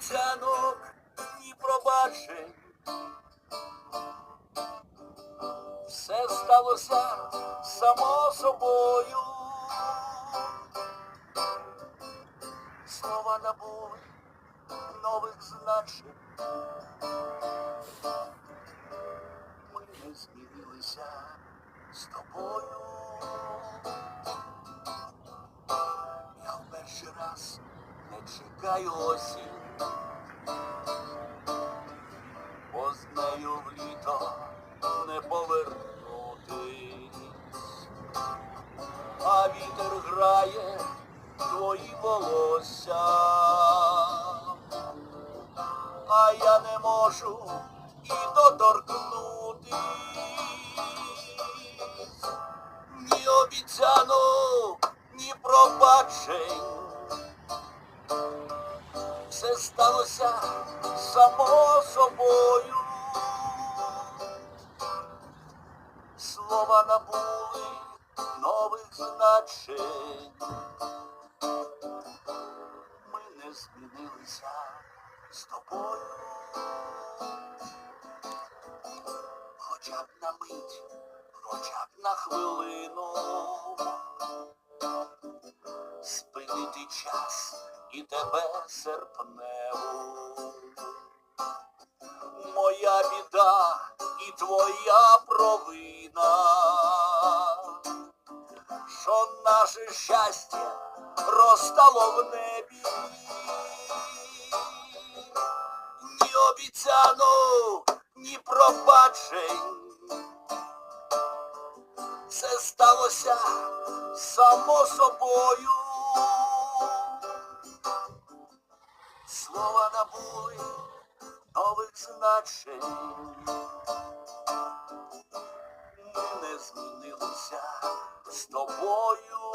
обіцянок, ні пробачень. Все сталося само собою. Слова набули нових значень. Ми не змінилися з тобою. Я в перший раз не чекаю осінь, бо з нею в літо не повернутись, а вітер грає твої волосся, а я не можу і доторкнутись, ні обіцянок, ні пробачень. Все сталося само собою. Слова набули нових значень. Ми не змінилися з тобою. Хоча б на мить, хоча б на хвилину спинити час і тебе серпневу. Моя біда і твоя провина, що наше щастя розстало в небі. Ні обіцянок, ні пробачень. Все сталося само собою. Слова набули нових значень. Ми не змінилися з тобою.